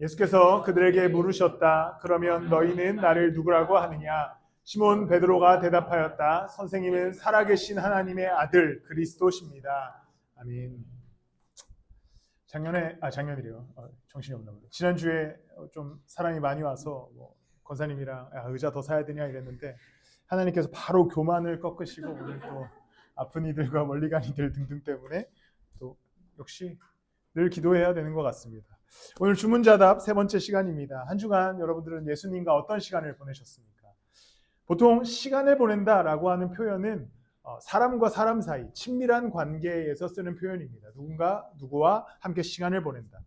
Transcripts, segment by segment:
예수께서 그들에게 물으셨다. 그러면 너희는 나를 누구라고 하느냐? 시몬 베드로가 대답하였다. 선생님은 살아계신 하나님의 아들 그리스도십니다. 아멘. 작년에 아 작년이래요. 어, 정신이 없나 보네. 지난 주에 좀 사람이 많이 와서 뭐 권사님이랑 야, 의자 더 사야 되냐 이랬는데 하나님께서 바로 교만을 꺾으시고 오늘 또 아픈 이들과 멀리 간 이들 등등 때문에 또 역시 늘 기도해야 되는 것 같습니다. 오늘 주문자답 세 번째 시간입니다. 한 주간 여러분들은 예수님과 어떤 시간을 보내셨습니까? 보통 시간을 보낸다라고 하는 표현은 어, 사람과 사람 사이 친밀한 관계에서 쓰는 표현입니다. 누군가 누구와 함께 시간을 보낸다.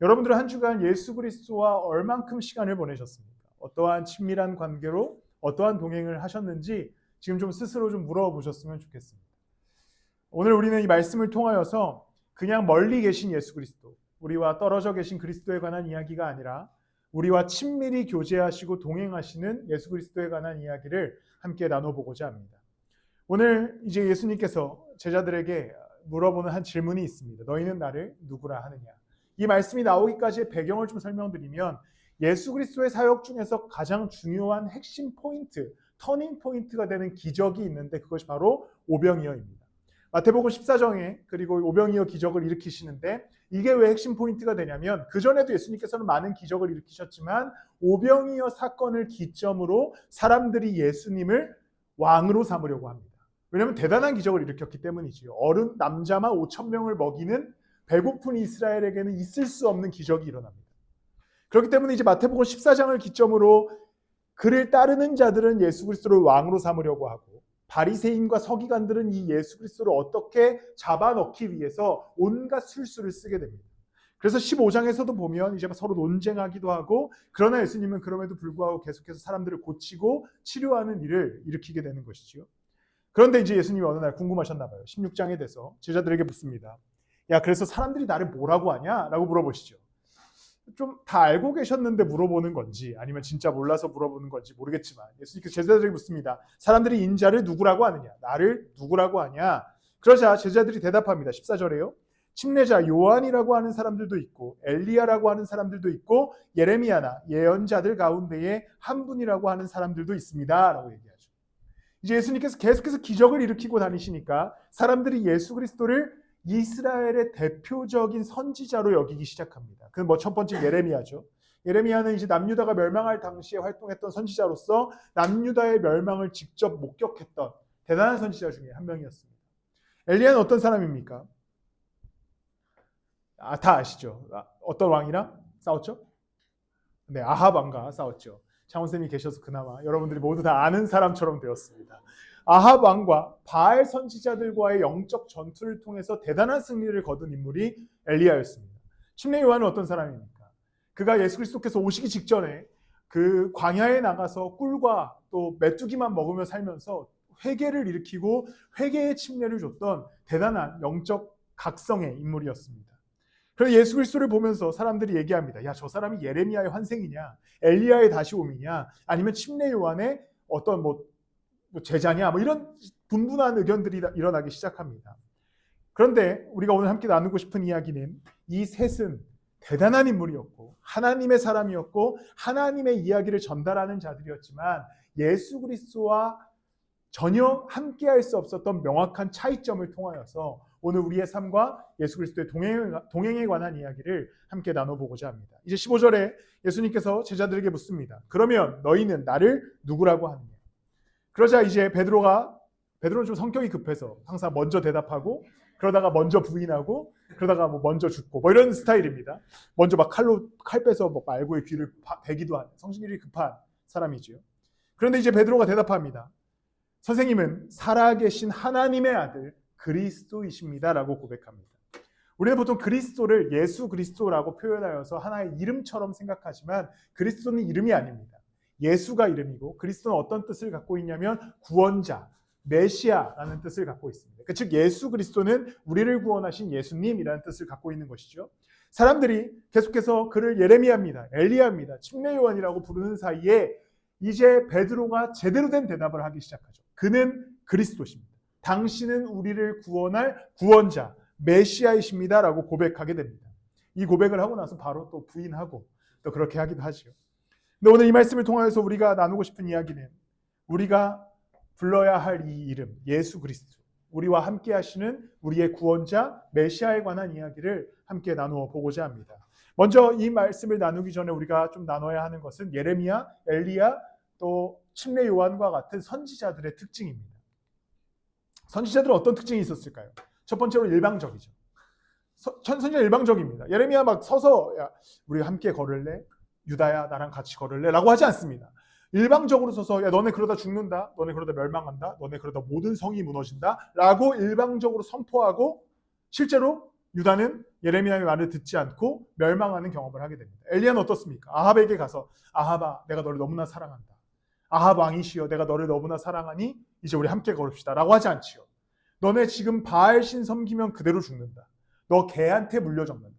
여러분들은 한 주간 예수 그리스도와 얼만큼 시간을 보내셨습니까? 어떠한 친밀한 관계로 어떠한 동행을 하셨는지 지금 좀 스스로 좀 물어보셨으면 좋겠습니다. 오늘 우리는 이 말씀을 통하여서 그냥 멀리 계신 예수 그리스도, 우리와 떨어져 계신 그리스도에 관한 이야기가 아니라 우리와 친밀히 교제하시고 동행하시는 예수 그리스도에 관한 이야기를 함께 나눠보고자 합니다. 오늘 이제 예수님께서 제자들에게 물어보는 한 질문이 있습니다. 너희는 나를 누구라 하느냐? 이 말씀이 나오기까지의 배경을 좀 설명드리면 예수 그리스도의 사역 중에서 가장 중요한 핵심 포인트, 터닝 포인트가 되는 기적이 있는데 그것이 바로 오병이어입니다. 마태복음 14장에 그리고 오병이어 기적을 일으키시는데 이게 왜 핵심 포인트가 되냐면 그 전에도 예수님께서는 많은 기적을 일으키셨지만 오병이어 사건을 기점으로 사람들이 예수님을 왕으로 삼으려고 합니다. 왜냐하면 대단한 기적을 일으켰기 때문이지요. 어른 남자만 5천 명을 먹이는 배고픈 이스라엘에게는 있을 수 없는 기적이 일어납니다. 그렇기 때문에 이제 마태복음 14장을 기점으로 그를 따르는 자들은 예수 그리스도를 왕으로 삼으려고 하고 바리새인과 서기관들은 이 예수 그리스도를 어떻게 잡아넣기 위해서 온갖 술수를 쓰게 됩니다. 그래서 15장에서도 보면 이제 서로 논쟁하기도 하고 그러나 예수님은 그럼에도 불구하고 계속해서 사람들을 고치고 치료하는 일을 일으키게 되는 것이지요. 그런데 이제 예수님이 어느 날 궁금하셨나 봐요. 16장에 돼서 제자들에게 묻습니다. 야, 그래서 사람들이 나를 뭐라고 하냐? 라고 물어보시죠. 좀 다 알고 계셨는데 물어보는 건지 아니면 진짜 몰라서 물어보는 건지 모르겠지만 예수님께서 제자들에게 묻습니다. 사람들이 인자를 누구라고 하느냐? 나를 누구라고 하냐? 그러자 제자들이 대답합니다. 14절에요. 침례자 요한이라고 하는 사람들도 있고 엘리야라고 하는 사람들도 있고 예레미야나 예언자들 가운데에 한 분이라고 하는 사람들도 있습니다라고 얘기하죠. 이제 예수님께서 계속해서 기적을 일으키고 다니시니까 사람들이 예수 그리스도를 이스라엘의 대표적인 선지자로 여기기 시작합니다. 그 뭐 첫 번째 예레미야죠. 예레미야는 이제 남유다가 멸망할 당시에 활동했던 선지자로서 남유다의 멸망을 직접 목격했던 대단한 선지자 중에 한 명이었습니다. 엘리야는 어떤 사람입니까? 아, 다 아시죠? 아, 어떤 왕이랑 싸웠죠? 네, 아합 왕과 싸웠죠. 장원쌤이 계셔서 그나마 여러분들이 모두 다 아는 사람처럼 되었습니다. 아합 왕과 바알 선지자들과의 영적 전투를 통해서 대단한 승리를 거둔 인물이 엘리야였습니다. 침례 요한은 어떤 사람입니까? 그가 예수 그리스도께서 오시기 직전에 그 광야에 나가서 꿀과 또 메뚜기만 먹으며 살면서 회개를 일으키고 회개의 침례를 줬던 대단한 영적 각성의 인물이었습니다. 그래서 예수 그리스도를 보면서 사람들이 얘기합니다. 야, 저 사람이 예레미야의 환생이냐, 엘리야의 다시 옴이냐, 아니면 침례 요한의 어떤 뭐, 뭐 제자냐, 뭐 이런 분분한 의견들이 일어나기 시작합니다. 그런데 우리가 오늘 함께 나누고 싶은 이야기는 이 셋은 대단한 인물이었고 하나님의 사람이었고 하나님의 이야기를 전달하는 자들이었지만 예수 그리스도와 전혀 함께할 수 없었던 명확한 차이점을 통하여서 오늘 우리의 삶과 예수 그리스도의 동행, 에 관한 이야기를 함께 나눠보고자 합니다. 이제 15절에 예수님께서 제자들에게 묻습니다. 그러면 너희는 나를 누구라고 하느냐? 그러자 이제 베드로가 베드로는 좀 성격이 급해서 항상 먼저 대답하고 그러다가 먼저 부인하고 그러다가 뭐 먼저 죽고 뭐 이런 스타일입니다. 먼저 막 칼로 칼 빼서 뭐 말고의 귀를 베기도 하는 성실이 급한 사람이지요. 그런데 이제 베드로가 대답합니다. 선생님은 살아계신 하나님의 아들 그리스도이십니다라고 고백합니다. 우리는 보통 그리스도를 예수 그리스도라고 표현하여서 하나의 이름처럼 생각하지만 그리스도는 이름이 아닙니다. 예수가 이름이고 그리스도는 어떤 뜻을 갖고 있냐면 구원자, 메시아라는 뜻을 갖고 있습니다. 그러니까 즉 예수 그리스도는 우리를 구원하신 예수님이라는 뜻을 갖고 있는 것이죠. 사람들이 계속해서 그를 예레미야입니다. 엘리야입니다. 침례 요한이라고 부르는 사이에 이제 베드로가 제대로 된 대답을 하기 시작하죠. 그는 그리스도십니다. 당신은 우리를 구원할 구원자, 메시아이십니다라고 고백하게 됩니다. 이 고백을 하고 나서 바로 또 부인하고 또 그렇게 하기도 하죠. 근데 오늘 이 말씀을 통하여서 우리가 나누고 싶은 이야기는 우리가 불러야 할 이 이름 예수 그리스도 우리와 함께 하시는 우리의 구원자 메시아에 관한 이야기를 함께 나누어 보고자 합니다. 먼저 이 말씀을 나누기 전에 우리가 좀 나눠야 하는 것은 예레미야, 엘리야, 또 침례 요한과 같은 선지자들의 특징입니다. 선지자들은 어떤 특징이 있었을까요? 첫 번째로 일방적이죠. 서- 선지자 일방적입니다. 예레미야 막 서서 야, 우리 함께 걸을래? 유다야 나랑 같이 걸을래?라고 하지 않습니다. 일방적으로 서서 야 너네 그러다 죽는다. 너네 그러다 멸망한다. 너네 그러다 모든 성이 무너진다 라고 일방적으로 선포하고 실제로 유다는 예레미야의 말을 듣지 않고 멸망하는 경험을 하게 됩니다. 엘리야는 어떻습니까? 아합에게 가서 아합아 내가 너를 너무나 사랑한다. 아합 왕이시여 내가 너를 너무나 사랑하니 이제 우리 함께 걸읍시다라고 하지 않지요. 너네 지금 바알 신 섬기면 그대로 죽는다. 너 개한테 물려 죽는다.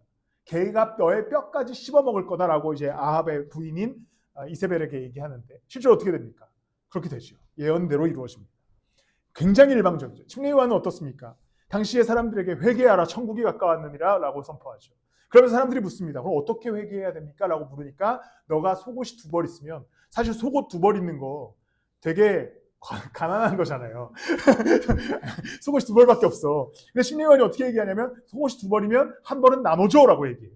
개가 너의 뼈까지 씹어 먹을 거다라고 이제 아합의 부인인 아, 이세벨에게 얘기하는데 실제로 어떻게 됩니까? 그렇게 되죠. 예언대로 이루어집니다. 굉장히 일방적이죠. 침례 요한은 어떻습니까? 당시의 사람들에게 회개하라 천국이 가까웠느니라라고 선포하죠. 그러면 사람들이 묻습니다. 그럼 어떻게 회개해야 됩니까? 라고 물으니까 너가 속옷이 두 벌 있으면 사실 속옷 두 벌 있는 거 되게 가- 가난한 거잖아요. 속옷이 두 벌밖에 없어. 근데 심리원이 어떻게 얘기하냐면 속옷이 두 벌이면 한 벌은 나눠줘라고 얘기해요.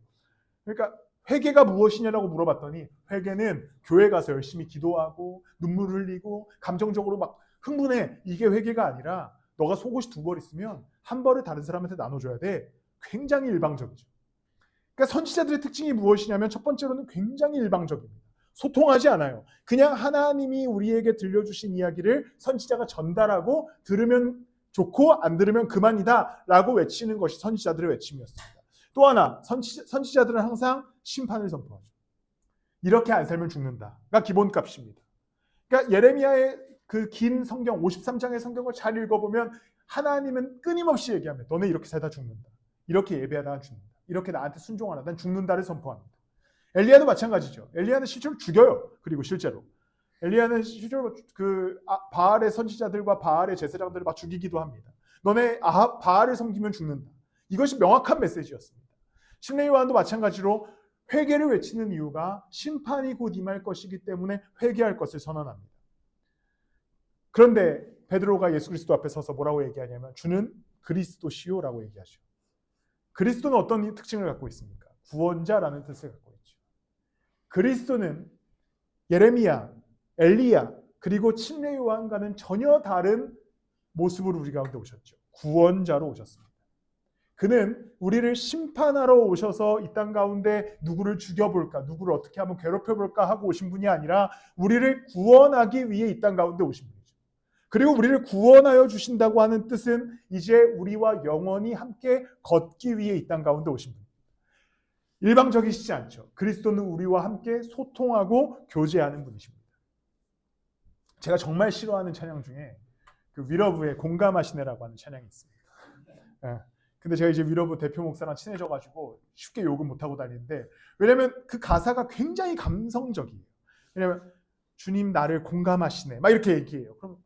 그러니까 회개가 무엇이냐라고 물어봤더니 회개는 교회 가서 열심히 기도하고 눈물 흘리고 감정적으로 막 흥분해. 이게 회개가 아니라 너가 속옷이 두 벌 있으면 한 벌을 다른 사람한테 나눠줘야 돼. 굉장히 일방적이죠. 그러니까 선지자들의 특징이 무엇이냐면 첫 번째로는 굉장히 일방적입니다. 소통하지 않아요. 그냥 하나님이 우리에게 들려주신 이야기를 선지자가 전달하고 들으면 좋고 안 들으면 그만이다 라고 외치는 것이 선지자들의 외침이었습니다. 또 하나 선지, 선지자들은 항상 심판을 선포하죠. 이렇게 안 살면 죽는다가 기본값입니다. 그러니까 예레미야의 그 긴 성경 53장의 성경을 잘 읽어보면 하나님은 끊임없이 얘기합니다. 너네 이렇게 살다 죽는다. 이렇게 예배하다가 죽는다. 이렇게 나한테 순종하다 난 죽는다를 선포합니다. 엘리야도 마찬가지죠. 엘리야는 실제로 죽여요. 그리고 실제로 엘리야는 실제로 그 아- 바알의 선지자들과 바알의 제사장들을 막 죽이기도 합니다. 너네 아합 바알을 섬기면 죽는다. 이것이 명확한 메시지였습니다. 침례 요한도 마찬가지로 회개를 외치는 이유가 심판이 곧 임할 것이기 때문에 회개할 것을 선언합니다. 그런데 베드로가 예수 그리스도 앞에 서서 뭐라고 얘기하냐면 주는 그리스도시요라고 얘기하죠. 그리스도는 어떤 특징을 갖고 있습니까? 구원자라는 뜻을 갖고. 그리스도는 예레미야, 엘리야, 그리고 침례 요한과는 전혀 다른 모습으로 우리 가운데 오셨죠. 구원자로 오셨습니다. 그는 우리를 심판하러 오셔서 이 땅 가운데 누구를 죽여볼까, 누구를 어떻게 하면 괴롭혀볼까 하고 오신 분이 아니라 우리를 구원하기 위해 이 땅 가운데 오신 분이죠. 그리고 우리를 구원하여 주신다고 하는 뜻은 이제 우리와 영원히 함께 걷기 위해 이 땅 가운데 오신 분. 일방적이시지 않죠. 그리스도는 우리와 함께 소통하고 교제하는 분이십니다. 제가 정말 싫어하는 찬양 중에 그 위러브의 공감하시네라고 하는 찬양이 있습니다. 예. 근데 제가 이제 위러브 대표 목사랑 친해져가지고 쉽게 욕은 못하고 다니는데 왜냐면 그 가사가 굉장히 감성적이에요. 왜냐면 주님 나를 공감하시네 막 이렇게 얘기해요. 그럼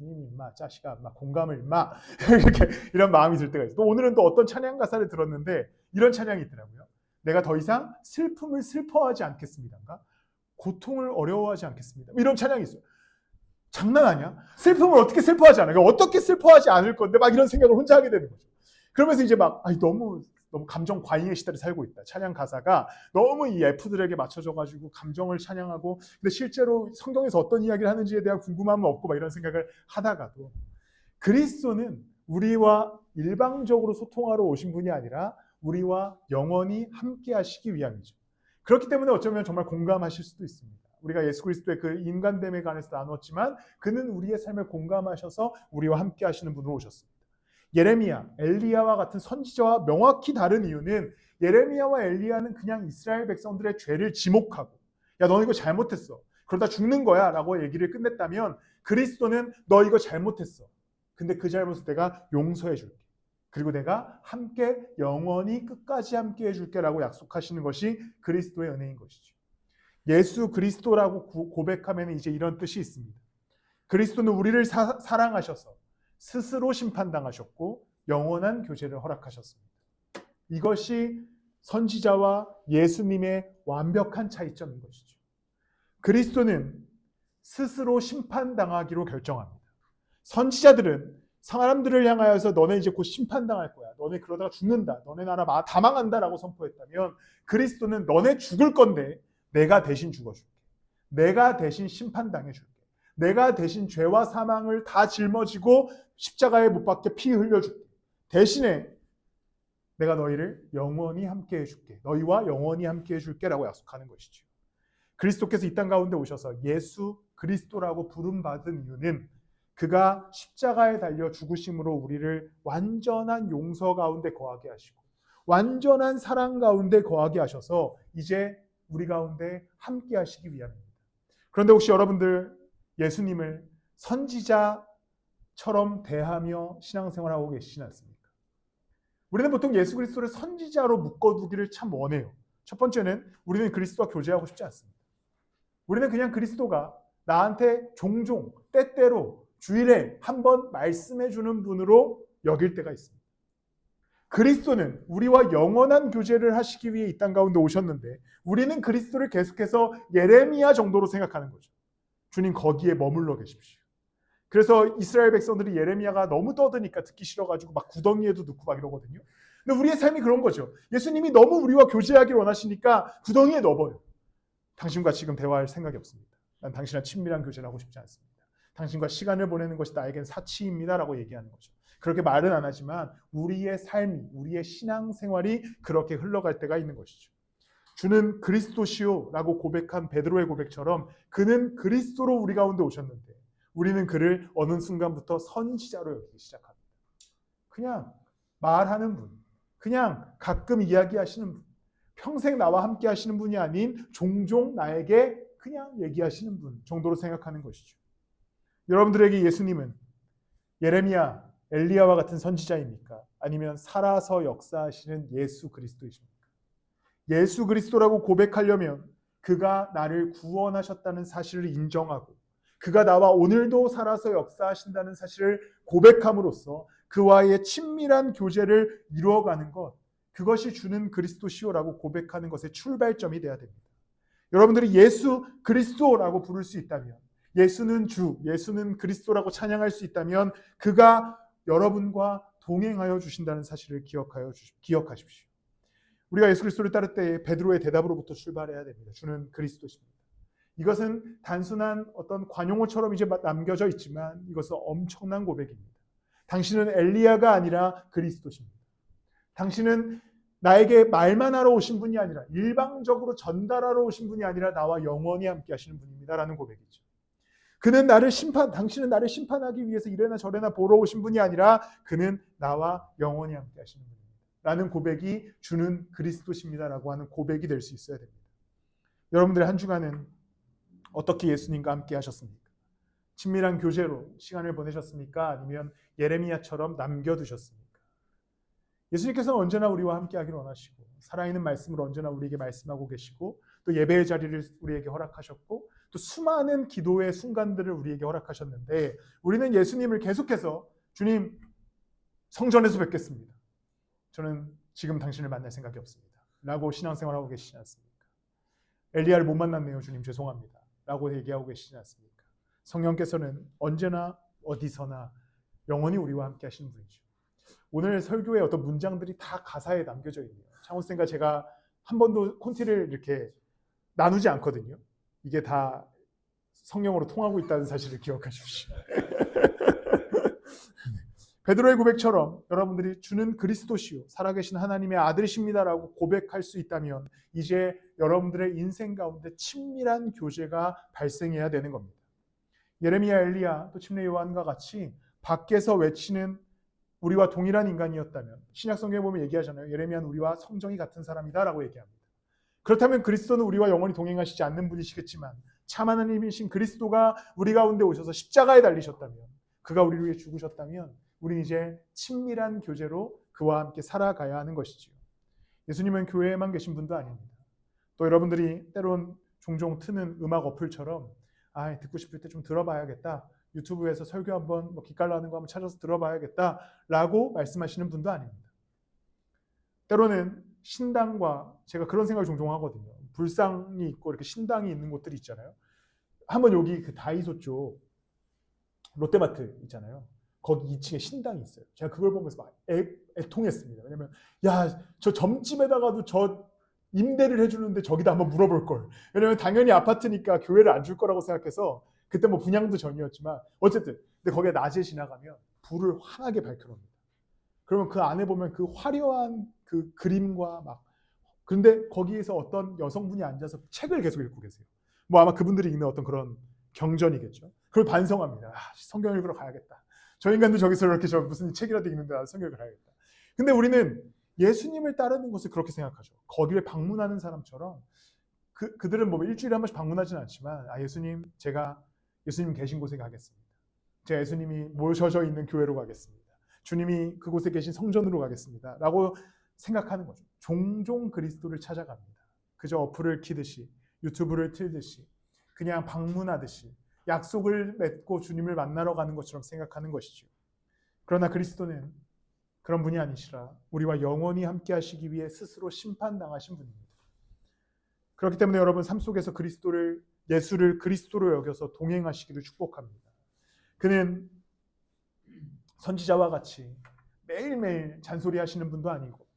주님이 임마 자식아 막 공감을 임마 이렇게 이런 마음이 들 때가 있어요. 또 오늘은 또 어떤 찬양 가사를 들었는데 이런 찬양이 있더라고요. 내가 더 이상 슬픔을 슬퍼하지 않겠습니다인가? 고통을 어려워하지 않겠습니다. 이런 찬양이 있어요. 장난 아니야? 슬픔을 어떻게 슬퍼하지 않아? 그러니까 어떻게 슬퍼하지 않을 건데 막 이런 생각을 혼자 하게 되는 거죠. 그러면서 이제 막 아니 너무 너무 감정 과잉의 시대를 살고 있다. 찬양 가사가 너무 이 F들에게 맞춰져 가지고 감정을 찬양하고 근데 실제로 성경에서 어떤 이야기를 하는지에 대한 궁금함은 없고 막 이런 생각을 하다가도 그리스도는 우리와 일방적으로 소통하러 오신 분이 아니라 우리와 영원히 함께 하시기 위함이죠. 그렇기 때문에 어쩌면 정말 공감하실 수도 있습니다. 우리가 예수 그리스도의 그 인간됨에 관해서 나눴지만 그는 우리의 삶을 공감하셔서 우리와 함께 하시는 분으로 오셨습니다. 예레미야, 엘리야와 같은 선지자와 명확히 다른 이유는 예레미야와 엘리야는 그냥 이스라엘 백성들의 죄를 지목하고 야, 너 이거 잘못했어. 그러다 죽는 거야 라고 얘기를 끝냈다면 그리스도는 너 이거 잘못했어. 근데 그 잘못을 내가 용서해 줄게. 그리고 내가 함께 영원히 끝까지 함께 해줄게라고 약속하시는 것이 그리스도의 은혜인 것이죠. 예수 그리스도라고 구- 고백하면 이제 이런 뜻이 있습니다. 그리스도는 우리를 사, 사랑하셔서 스스로 심판당하셨고 영원한 교제를 허락하셨습니다. 이것이 선지자와 예수님의 완벽한 차이점인 것이죠. 그리스도는 스스로 심판당하기로 결정합니다. 선지자들은 사람들을 향하여서 너네 이제 곧 심판당할 거야. 너네 그러다가 죽는다. 너네 나라 다 망한다라고 선포했다면 그리스도는 너네 죽을 건데 내가 대신 죽어줄게. 내가 대신 심판당해줄게. 내가 대신 죄와 사망을 다 짊어지고 십자가에 못 박혀 피 흘려줄게. 대신에 내가 너희를 영원히 함께 해줄게. 너희와 영원히 함께 해줄게라고 약속하는 것이죠. 그리스도께서 이 땅 가운데 오셔서 예수 그리스도라고 부름받은 이유는 그가 십자가에 달려 죽으심으로 우리를 완전한 용서 가운데 거하게 하시고 완전한 사랑 가운데 거하게 하셔서 이제 우리 가운데 함께 하시기 위함입니다. 그런데 혹시 여러분들 예수님을 선지자처럼 대하며 신앙생활하고 계시지 않습니까? 우리는 보통 예수 그리스도를 선지자로 묶어두기를 참 원해요. 첫 번째는 우리는 그리스도와 교제하고 싶지 않습니다. 우리는 그냥 그리스도가 나한테 종종 때때로 주일에 한 번 말씀해 주는 분으로 여길 때가 있습니다. 그리스도는 우리와 영원한 교제를 하시기 위해 이 땅 가운데 오셨는데 우리는 그리스도를 계속해서 예레미야 정도로 생각하는 거죠. 주님 거기에 머물러 계십시오. 그래서 이스라엘 백성들이 예레미야가 너무 떠드니까 듣기 싫어가지고 막 구덩이에도 넣고 막 이러거든요. 근데 우리의 삶이 그런 거죠. 예수님이 너무 우리와 교제하기를 원하시니까 구덩이에 넣어버려. 당신과 지금 대화할 생각이 없습니다. 난 당신과 친밀한 교제를 하고 싶지 않습니다. 당신과 시간을 보내는 것이 나에겐 사치입니다라고 얘기하는 거죠. 그렇게 말은 안 하지만 우리의 삶이 우리의 신앙 생활이 그렇게 흘러갈 때가 있는 것이죠. 주는 그리스도시오라고 고백한 베드로의 고백처럼 그는 그리스도로 우리 가운데 오셨는데 우리는 그를 어느 순간부터 선지자로 여기기 시작합니다. 그냥 말하는 분, 그냥 가끔 이야기하시는 분, 평생 나와 함께 하시는 분이 아닌 종종 나에게 그냥 얘기하시는 분 정도로 생각하는 것이죠. 여러분들에게 예수님은 예레미야, 엘리야와 같은 선지자입니까? 아니면 살아서 역사하시는 예수 그리스도이십니까? 예수 그리스도라고 고백하려면 그가 나를 구원하셨다는 사실을 인정하고 그가 나와 오늘도 살아서 역사하신다는 사실을 고백함으로써 그와의 친밀한 교제를 이루어가는 것 그것이 주는 그리스도시오라고 고백하는 것의 출발점이 되어야 됩니다. 여러분들이 예수 그리스도라고 부를 수 있다면 예수는 주, 예수는 그리스도라고 찬양할 수 있다면 그가 여러분과 동행하여 주신다는 사실을 기억하여 주시, 기억하십시오. 우리가 예수 그리스도를 따를 때 베드로의 대답으로부터 출발해야 됩니다. 주는 그리스도십니다. 이것은 단순한 어떤 관용어처럼 이제 남겨져 있지만 이것은 엄청난 고백입니다. 당신은 엘리야가 아니라 그리스도십니다. 당신은 나에게 말만 하러 오신 분이 아니라 일방적으로 전달하러 오신 분이 아니라 나와 영원히 함께 하시는 분입니다라는 고백이죠. 그는 나를 심판, 당신은 나를 심판하기 위해서 이래나 저래나 보러 오신 분이 아니라 그는 나와 영원히 함께 하시는 분입니다. 라는 고백이 주는 그리스도십니다라고 하는 고백이 될 수 있어야 됩니다. 여러분들의 한 주간은 어떻게 예수님과 함께 하셨습니까? 친밀한 교제로 시간을 보내셨습니까? 아니면 예레미야처럼 남겨두셨습니까? 예수님께서는 언제나 우리와 함께 하기를 원하시고 살아있는 말씀을 언제나 우리에게 말씀하고 계시고 또 예배의 자리를 우리에게 허락하셨고 또 수많은 기도의 순간들을 우리에게 허락하셨는데 우리는 예수님을 계속해서 주님 성전에서 뵙겠습니다. 저는 지금 당신을 만날 생각이 없습니다. 라고 신앙생활하고 계시지 않습니까? 엘리야를 못 만났네요. 주님 죄송합니다. 라고 얘기하고 계시지 않습니까? 성령께서는 언제나 어디서나 영원히 우리와 함께 하시는 분이죠. 오늘 설교의 어떤 문장들이 다 가사에 남겨져 있네요. 창호 쌤과 제가 한 번도 콘티를 이렇게 나누지 않거든요. 이게 다 성령으로 통하고 있다는 사실을 기억하십시오. 베드로의 고백처럼 여러분들이 주는 그리스도시요 살아계신 하나님의 아들이십니다라고 고백할 수 있다면 이제 여러분들의 인생 가운데 친밀한 교제가 발생해야 되는 겁니다. 예레미야, 엘리야, 또 침례 요한과 같이 밖에서 외치는 우리와 동일한 인간이었다면 신약 성경에 보면 얘기하잖아요. 예레미야는 우리와 성정이 같은 사람이다라고 얘기합니다. 그렇다면 그리스도는 우리와 영원히 동행하시지 않는 분이시겠지만 참 하나님이신 그리스도가 우리 가운데 오셔서 십자가에 달리셨다면 그가 우리를 위해 죽으셨다면 우리 이제 친밀한 교제로 그와 함께 살아가야 하는 것이지요. 예수님은 교회에만 계신 분도 아닙니다. 또 여러분들이 때론 종종 트는 음악 어플처럼 아 듣고 싶을 때 좀 들어봐야겠다 유튜브에서 설교 한번 뭐 기깔나는 거 한번 찾아서 들어봐야겠다라고 말씀하시는 분도 아닙니다. 때로는 신당과 제가 그런 생각을 종종 하거든요. 불상이 있고 이렇게 신당이 있는 곳들이 있잖아요. 한번 여기 그 다이소 쪽 롯데마트 있잖아요. 거기 2층에 신당이 있어요. 제가 그걸 보면서 막 애, 애통했습니다. 왜냐면 야 저 점집에다가도 저 임대를 해주는데 저기다 한번 물어볼 걸. 왜냐면 당연히 아파트니까 교회를 안 줄 거라고 생각해서 그때 뭐 분양도 전이었지만 어쨌든 근데 거기에 낮에 지나가면 불을 환하게 밝혀놓습니다. 그러면 그 안에 보면 그 화려한 그 그림과 막 근데 거기에서 어떤 여성분이 앉아서 책을 계속 읽고 계세요. 뭐 아마 그분들이 읽는 어떤 그런 경전이겠죠. 그걸 반성합니다. 아, 성경 읽으러 가야겠다. 저 인간도 저기서 이렇게 저 무슨 책이라도 읽는데 나도 성경을 가야겠다. 근데 우리는 예수님을 따르는 것을 그렇게 생각하죠. 거기를 방문하는 사람처럼 그, 그들은 뭐 일주일에 한 번씩 방문하지는 않지만 아 예수님 제가 예수님 계신 곳에 가겠습니다. 제가 예수님이 모셔져 있는 교회로 가겠습니다. 주님이 그곳에 계신 성전으로 가겠습니다. 라고 생각하는 거죠. 종종 그리스도를 찾아갑니다. 그저 어플을 키듯이 유튜브를 틀듯이 그냥 방문하듯이 약속을 맺고 주님을 만나러 가는 것처럼 생각하는 것이죠. 그러나 그리스도는 그런 분이 아니시라 우리와 영원히 함께 하시기 위해 스스로 심판당하신 분입니다. 그렇기 때문에 여러분 삶 속에서 그리스도를 예수를 그리스도로 여겨서 동행하시기를 축복합니다. 그는 선지자와 같이 매일매일 잔소리 하시는 분도 아니고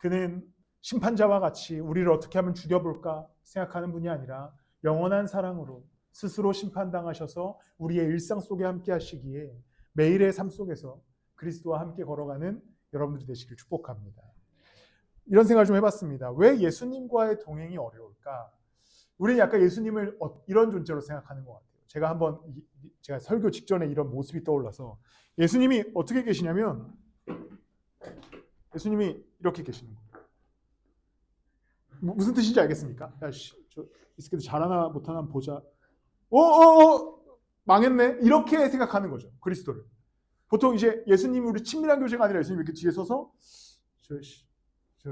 그는 심판자와 같이 우리를 어떻게 하면 죽여볼까 생각하는 분이 아니라 영원한 사랑으로 스스로 심판당하셔서 우리의 일상 속에 함께 하시기에 매일의 삶 속에서 그리스도와 함께 걸어가는 여러분들이 되시길 축복합니다. 이런 생각을 좀 해봤습니다. 왜 예수님과의 동행이 어려울까? 우리는 약간 예수님을 어- 이런 존재로 생각하는 것 같아요. 제가 한번 제가 설교 직전에 이런 모습이 떠올라서 예수님이 어떻게 계시냐면 예수님이 이렇게 계시는 거예요. 뭐- 무슨 뜻인지 알겠습니까? 야, 씨, 저, 이 새끼들 잘하나 못하나 보자. 어, 어, 어, 망했네. 이렇게 생각하는 거죠. 그리스도를. 보통 이제 예수님이 우리 친밀한 교제가 아니라 예수님 이렇게 뒤에 서서 저, 씨, 저,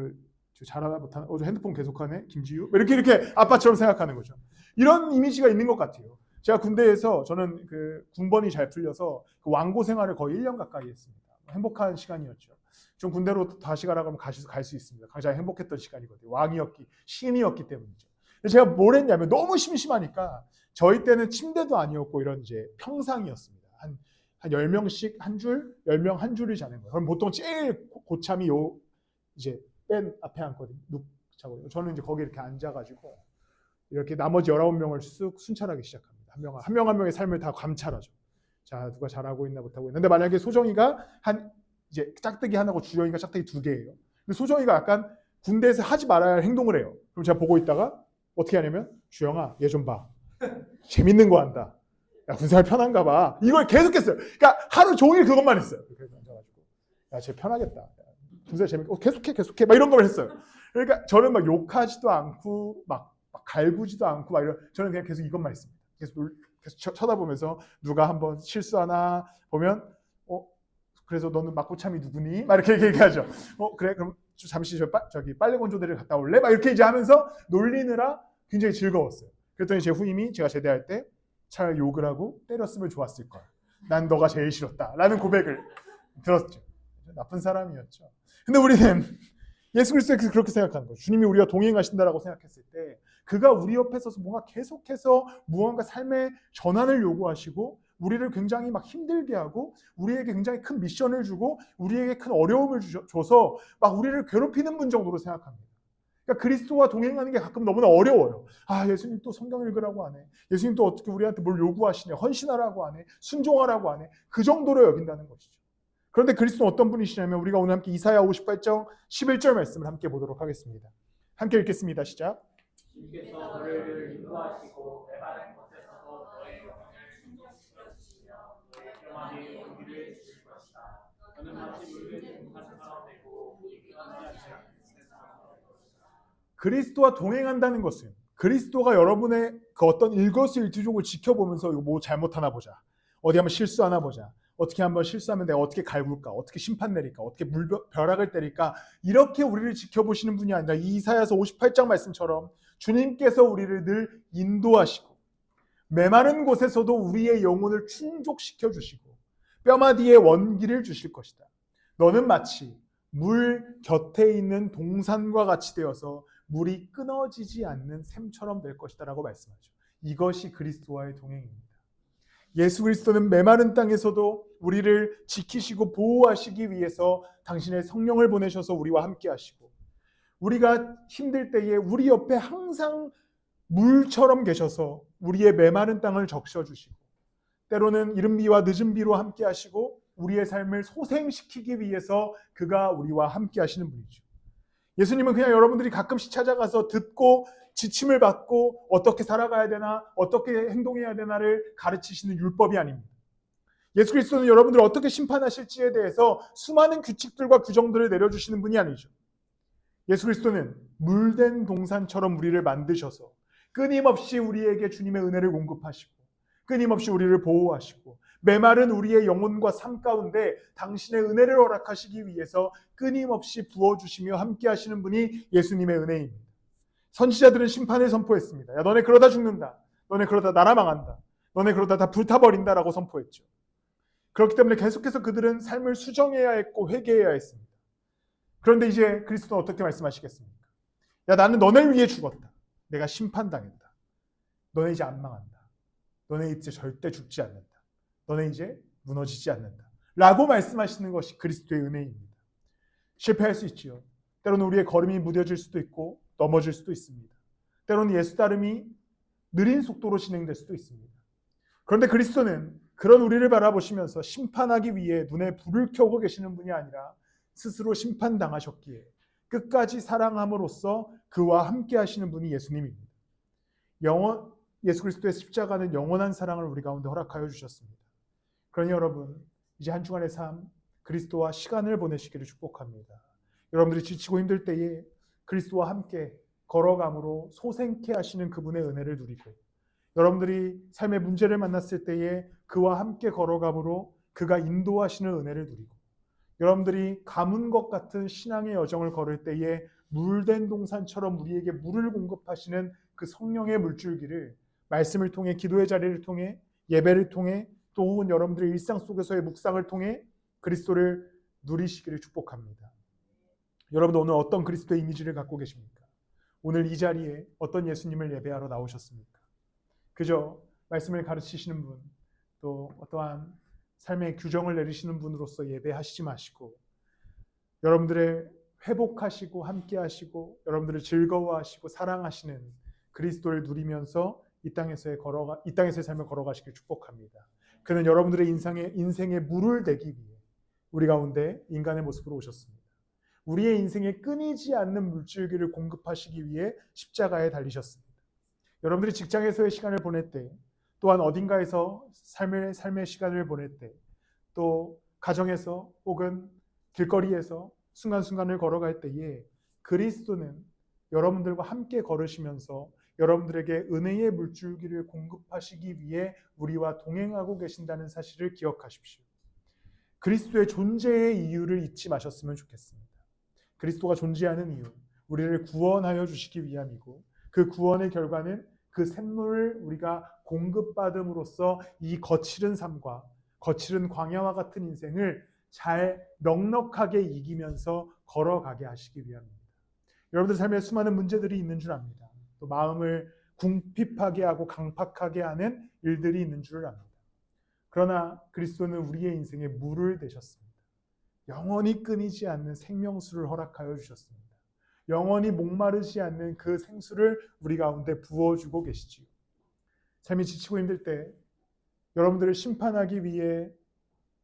저 잘하나 못하나, 어, 저 핸드폰 계속하네. 김지유. 뭐 이렇게 이렇게 아빠처럼 생각하는 거죠. 이런 이미지가 있는 것 같아요. 제가 군대에서 저는 그 군번이 잘 풀려서 그 왕고 생활을 거의 1년 가까이 했습니다. 행복한 시간이었죠. 좀 군대로 다시 가라고 하면 갈 수 있습니다. 가장 행복했던 시간이거든요. 왕이었기, 신이었기 때문이죠. 제가 뭘 했냐면 너무 심심하니까 저희 때는 침대도 아니었고 이런 이제 평상이었습니다. 한, 한 10명씩 한 줄, 10명 한 줄을 자는 거예요. 그럼 보통 제일 고- 고참이 요 이제 맨 앞에 앉거든요. 눕 자고. 저는 이제 거기 이렇게 앉아가지고 이렇게 나머지 19명을 쑥 순찰하기 시작합니다. 한 명, 한 명 한 명의 삶을 다 감찰하죠. 자, 누가 잘하고 있나 못하고 있는데 만약에 소정이가 한 이제 짝대기 하나고 주영이가 짝대기 두 개예요. 근데 소정이가 약간 군대에서 하지 말아야 할 행동을 해요. 그럼 제가 보고 있다가 어떻게 하냐면 주영아 얘 좀 봐. 재밌는 거 한다. 야 군생활 편한가 봐. 이걸 계속했어요. 그러니까 하루 종일 그것만 했어요. 그래서 앉아가지고 야 쟤 편하겠다. 군생활 재밌고 어, 계속해 계속해 막 이런 걸 했어요. 그러니까 저는 막 욕하지도 않고 막, 막 갈구지도 않고 막 이런 저는 그냥 계속 이것만 했습니다. 계속, 놀- 계속 쳐- 쳐다보면서 누가 한번 실수하나 보면 어 그래서 너는 막고참이 누구니? 막 이렇게 얘기하죠. 어 그래 그럼 저 잠시 저 빠, 저기 빨래 건조대를 갔다 올래? 막 이렇게 이제 하면서 놀리느라 굉장히 즐거웠어요. 그랬더니 제 후임이 제가 제대할 때 차라리 욕을 하고 때렸으면 좋았을 걸. 난 너가 제일 싫었다 라는 고백을 들었죠. 나쁜 사람이었죠. 근데 우리는 예수 그리스도에서 그렇게 생각하는 거죠. 주님이 우리와 동행하신다라고 생각했을 때 그가 우리 옆에 서서 뭔가 계속해서 무언가 삶의 전환을 요구하시고 우리를 굉장히 막 힘들게 하고 우리에게 굉장히 큰 미션을 주고 우리에게 큰 어려움을 줘서 막 우리를 괴롭히는 분 정도로 생각합니다. 그러니까 그리스도와 동행하는 게 가끔 너무나 어려워요. 아 예수님 또 성경 읽으라고 하네. 예수님 또 어떻게 우리한테 뭘 요구하시네. 헌신하라고 하네. 순종하라고 하네. 그 정도로 여긴다는 것이죠. 그런데 그리스도는 어떤 분이시냐면 우리가 오늘 함께 이사야 58장 11절 말씀을 함께 보도록 하겠습니다. 함께 읽겠습니다. 시작. 주께서 너를 인도하시고 메마른 곳에서도 너의 영혼을 충족시켜 주시며 너의 평안의 온기를 주실 것이다. 너는 마치 물을 등한처럼 되고 이기하지 않는 세상으로 될 것이다. 그리스도와 동행한다는 것은 그리스도가 여러분의 그 어떤 일거수일투족을 지켜보면서 뭐 잘못하나 보자. 어디 한번 실수하나 보자. 어떻게 한번 실수하면 내가 어떻게 갈굴까? 어떻게 심판 내릴까? 어떻게 물벼락을 때릴까? 이렇게 우리를 지켜보시는 분이 아니라 이 이사야서 58장 말씀처럼 주님께서 우리를 늘 인도하시고 메마른 곳에서도 우리의 영혼을 충족시켜 주시고 뼈마디에 원기를 주실 것이다. 너는 마치 물 곁에 있는 동산과 같이 되어서 물이 끊어지지 않는 샘처럼 될 것이다라고 말씀하죠. 이것이 그리스도와의 동행입니다. 예수 그리스도는 메마른 땅에서도 우리를 지키시고 보호하시기 위해서 당신의 성령을 보내셔서 우리와 함께 하시고 우리가 힘들 때에 우리 옆에 항상 물처럼 계셔서 우리의 메마른 땅을 적셔 주시고 때로는 이른 비와 늦은 비로 함께 하시고 우리의 삶을 소생시키기 위해서 그가 우리와 함께 하시는 분이죠. 예수님은 그냥 여러분들이 가끔씩 찾아가서 듣고 지침을 받고 어떻게 살아가야 되나, 어떻게 행동해야 되나를 가르치시는 율법이 아닙니다. 예수 그리스도는 여러분들을 어떻게 심판하실지에 대해서 수많은 규칙들과 규정들을 내려주시는 분이 아니죠. 예수 그리스도는 물된 동산처럼 우리를 만드셔서 끊임없이 우리에게 주님의 은혜를 공급하시고 끊임없이 우리를 보호하시고 메마른 우리의 영혼과 삶 가운데 당신의 은혜를 허락하시기 위해서 끊임없이 부어주시며 함께 하시는 분이 예수님의 은혜입니다. 선지자들은 심판을 선포했습니다. 야, 너네 그러다 죽는다. 너네 그러다 나라 망한다. 너네 그러다 다 불타버린다라고 선포했죠. 그렇기 때문에 계속해서 그들은 삶을 수정해야 했고 회개해야 했습니다. 그런데 이제 그리스도는 어떻게 말씀하시겠습니까? 야, 나는 너네를 위해 죽었다. 내가 심판당했다. 너네 이제 안 망한다. 너네 이제 절대 죽지 않는다. 너네 이제 무너지지 않는다. 라고 말씀하시는 것이 그리스도의 은혜입니다. 실패할 수 있지요. 때로는 우리의 걸음이 무뎌질 수도 있고 넘어질 수도 있습니다. 때로는 예수 따름이 느린 속도로 진행될 수도 있습니다. 그런데 그리스도는 그런 우리를 바라보시면서 심판하기 위해 눈에 불을 켜고 계시는 분이 아니라 스스로 심판당하셨기에 끝까지 사랑함으로써 그와 함께 하시는 분이 예수님입니다. 영원 예수 그리스도의 십자가는 영원한 사랑을 우리 가운데 허락하여 주셨습니다. 그러니 여러분 이제 한 주간의 삶 그리스도와 시간을 보내시기를 축복합니다. 여러분들이 지치고 힘들 때에 그리스도와 함께 걸어감으로 소생케 하시는 그분의 은혜를 누리고 여러분들이 삶의 문제를 만났을 때에 그와 함께 걸어감으로 그가 인도하시는 은혜를 누리고 여러분들이 가문 것 같은 신앙의 여정을 걸을 때에 물된 동산처럼 우리에게 물을 공급하시는 그 성령의 물줄기를 말씀을 통해 기도의 자리를 통해 예배를 통해 또 혹은 여러분들의 일상 속에서의 묵상을 통해 그리스도를 누리시기를 축복합니다. 여러분들 오늘 어떤 그리스도의 이미지를 갖고 계십니까? 오늘 이 자리에 어떤 예수님을 예배하러 나오셨습니까? 그저 말씀을 가르치시는 분, 또 어떠한 삶의 규정을 내리시는 분으로서 예배하시지 마시고 여러분들의 회복하시고 함께하시고 여러분들을 즐거워하시고 사랑하시는 그리스도를 누리면서 이 땅에서의 걸어가 이 땅에서의 삶을 걸어가시길 축복합니다. 그는 여러분들의 인생에 인생에 물을 대기 위해 우리 가운데 인간의 모습으로 오셨습니다. 우리의 인생에 끊이지 않는 물줄기를 공급하시기 위해 십자가에 달리셨습니다. 여러분들이 직장에서의 시간을 보낼 때, 또한 어딘가에서 삶의 삶의 시간을 보낼 때, 또 가정에서 혹은 길거리에서 순간순간을 걸어갈 때에 그리스도는 여러분들과 함께 걸으시면서 여러분들에게 은혜의 물줄기를 공급하시기 위해 우리와 동행하고 계신다는 사실을 기억하십시오. 그리스도의 존재의 이유를 잊지 마셨으면 좋겠습니다. 그리스도가 존재하는 이유, 우리를 구원하여 주시기 위함이고 그 구원의 결과는 그 샘물을 우리가 공급받음으로써 이 거칠은 삶과 거칠은 광야와 같은 인생을 잘 넉넉하게 이기면서 걸어가게 하시기 위함입니다. 여러분들 삶에 수많은 문제들이 있는 줄 압니다. 또 마음을 궁핍하게 하고 강팍하게 하는 일들이 있는 줄 압니다. 그러나 그리스도는 우리의 인생에 물을 대셨습니다. 영원히 끊이지 않는 생명수를 허락하여 주셨습니다. 영원히 목마르지 않는 그 생수를 우리 가운데 부어주고 계시지요. 삶이 지치고 힘들 때 여러분들을 심판하기 위해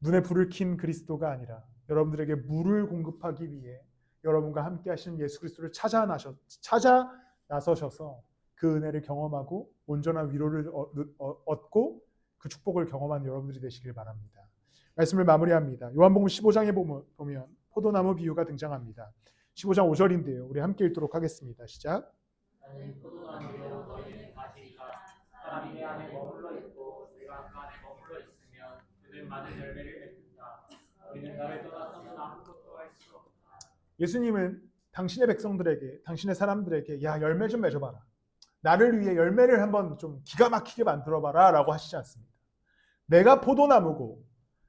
눈에 불을 킨 그리스도가 아니라 여러분들에게 물을 공급하기 위해 여러분과 함께 하시는 예수 그리스도를 찾아 나셔 찾아 나서셔서 그 은혜를 경험하고 온전한 위로를 얻고 그 축복을 경험한 여러분들이 되시길 바랍니다. 말씀을 마무리합니다. 요한복음 15장에 보면 포도나무 비유가 등장합니다. 15장 5절인데요. 우리 함께 읽도록 하겠습니다. 시작. 그. 예수님은 당신의 백성들에게, 당신의 사람들에게 야 열매 좀 맺어봐라. 나를 위해 열매를 한번 좀 기가 막히게 만들어 봐라 라고 하시지 않습니다. 내가 포도나무고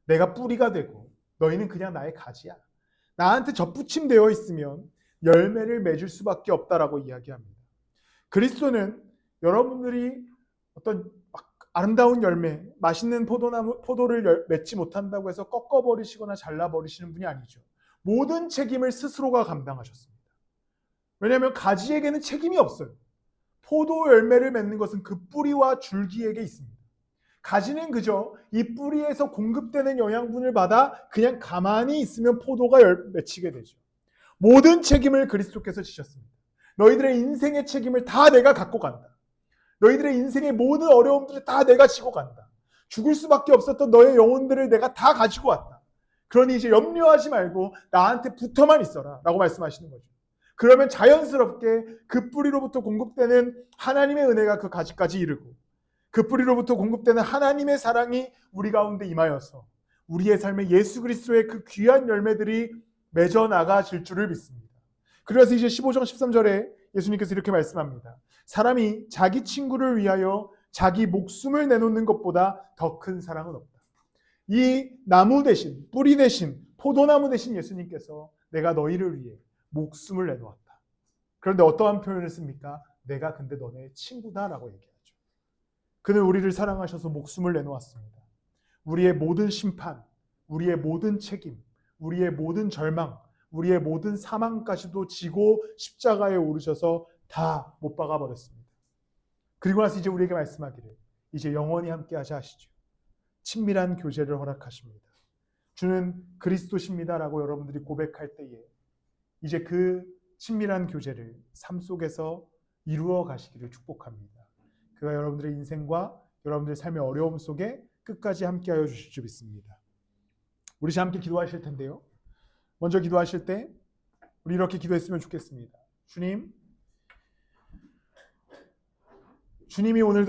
내가 뿌리가 되고 너희는 그냥 나의 가지야. 나한테 접붙임되어 있으면 열매를 맺을 수밖에 없다라고 이야기합니다. 그리스도는 여러분들이 어떤 막 아름다운 열매, 맛있는 포도나무 포도를 열- 맺지 못한다고 해서 꺾어 버리시거나 잘라 버리시는 분이 아니죠. 모든 책임을 스스로가 감당하셨습니다. 왜냐하면 가지에게는 책임이 없어요. 포도 열매를 맺는 것은 그 뿌리와 줄기에게 있습니다. 가지는 그저 이 뿌리에서 공급되는 영양분을 받아 그냥 가만히 있으면 포도가 열, 맺히게 되죠. 모든 책임을 그리스도께서 지셨습니다. 너희들의 인생의 책임을 다 내가 갖고 간다. 너희들의 인생의 모든 어려움들을 다 내가 지고 간다. 죽을 수밖에 없었던 너의 영혼들을 내가 다 가지고 왔다. 그러니 이제 염려하지 말고 나한테 붙어만 있어라. 라고 말씀하시는 거죠. 그러면 자연스럽게 그 뿌리로부터 공급되는 하나님의 은혜가 그 가지까지 이르고 그 뿌리로부터 공급되는 하나님의 사랑이 우리 가운데 임하여서 우리의 삶에 예수 그리스도의 그 귀한 열매들이 맺어 나가질 줄을 믿습니다. 그래서 이제 15장 13절에 예수님께서 이렇게 말씀합니다. 사람이 자기 친구를 위하여 자기 목숨을 내놓는 것보다 더 큰 사랑은 없다. 이 나무 대신 뿌리 대신 포도나무 대신 예수님께서 내가 너희를 위해 목숨을 내놓았다. 그런데 어떠한 표현을 씁니까? 내가 근데 너네 친구다라고 얘기하죠. 그는 우리를 사랑하셔서 목숨을 내놓았습니다. 우리의 모든 심판, 우리의 모든 책임, 우리의 모든 절망, 우리의 모든 사망까지도 지고 십자가에 오르셔서 다 못 박아 버렸습니다. 그리고 나서 이제 우리에게 말씀하기를 이제 영원히 함께 하자 하시죠. 친밀한 교제를 허락하십니다. 주는 그리스도십니다라고 여러분들이 고백할 때에 이제 그 친밀한 교제를 삶 속에서 이루어 가시기를 축복합니다. 그가 여러분들의 인생과 여러분들의 삶의 어려움 속에 끝까지 함께하여 주실 줄 믿습니다. 우리 함께 기도하실 텐데요. 먼저 기도하실 때 우리 이렇게 기도했으면 좋겠습니다. 주님, 주님이 오늘도